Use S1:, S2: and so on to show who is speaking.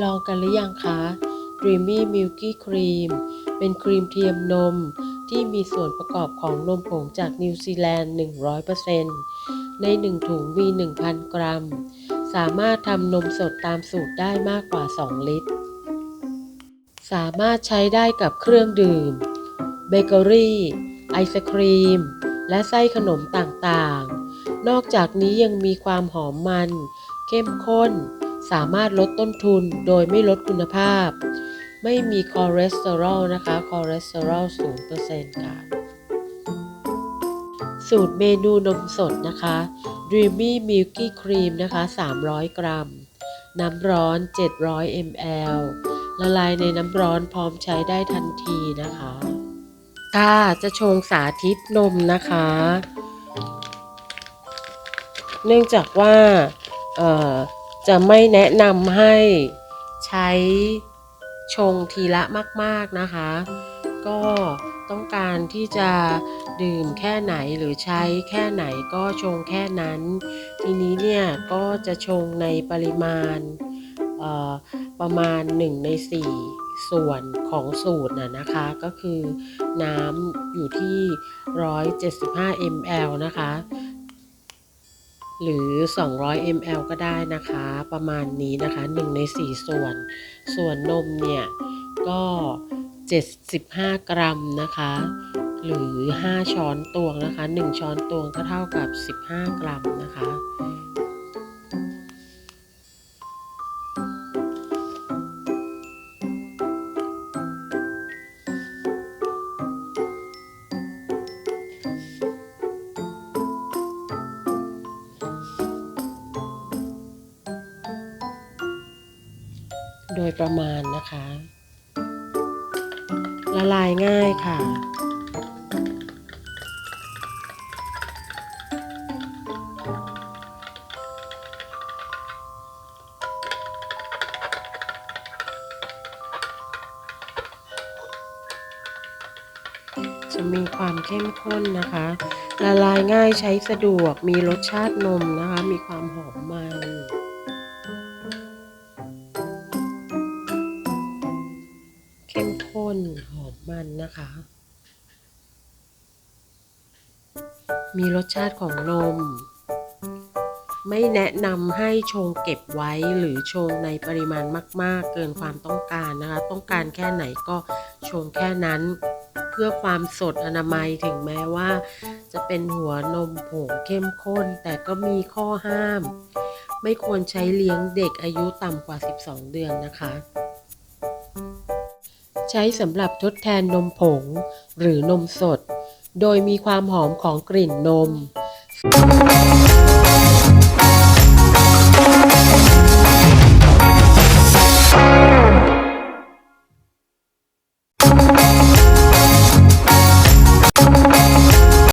S1: ลองกันหรือยังคะ Dreamy Milky Cream เป็นครีมเทียมนมที่มีส่วนประกอบของนมผงจากนิวซีแลนด์ 100%ใน 1 ถุงมี 1,000 กรัม สามารถทำนมสดตามสูตรได้มากกว่า 2 ลิตร สามารถใช้ได้กับเครื่องดื่ม เบเกอรี่ ไอศครีม และไส้ขนมต่างๆ นอกจากนี้ยังมีความหอมมัน เข้มข้น สามารถลดต้นทุนโดยไม่ลดคุณภาพ ไม่มีคอเลสเตอรอลนะคะคอเลสเตอรอล0%ค่ะ สูตรเมนูนมสดนะคะ Dreamy Milky Cream นะคะ 300 กรัม น้ำร้อน 700 ml ละลายในน้ำร้อนพร้อมใช้ได้ทันทีนะคะ ค่ะจะชงสาธิตนมนะคะ เนื่องจากว่า เอ่อ จะไม่แนะนำให้ใช้ชงทีละมาก ๆนะคะ ก็ต้องการที่จะดื่มแค่ไหนหรือใช้แค่ไหนก็ชงแค่นั้น ทีนี้เนี่ยก็จะชงในปริมาณประมาณ 1 ใน 4 ส่วนของสูตรน่ะนะคะ ก็คือน้ำอยู่ที่ 175 ml นะคะ หรือ 200 ml ก็ได้นะคะ ประมาณนี้นะคะ 1 ใน 4 ส่วน ส่วนนมเนี่ย ก็ 75 กรัมนะคะ หรือ 5 ช้อนตวงนะคะ 1 ช้อนตวงก็เท่ากับ 15 กรัมนะคะ โดยประมาณนะคะ ละลายง่ายค่ะ จะมีความเข้มข้นนะคะ ละลายง่ายใช้สะดวกมีรสชาตินมนะคะ มีความหอมมัน เข้มข้นหอมมันนะคะ มีรสชาติของนม ไม่แนะนำให้ชงเก็บไว้หรือชงในปริมาณมาก ๆ เกินความต้องการนะคะ ต้องการแค่ไหนก็ชงแค่นั้น เพื่อความสดอนามัยถึงแม้ว่า จะเป็นหัวนมผงเข้มข้น แต่ก็มีข้อห้าม ไม่ควรใช้เลี้ยงเด็กอายุต่ำกว่า 12 เดือนนะคะ ใช้สำหรับทดแทนนมผง หรือนมสด โดยมีความหอมของกลิ่นนม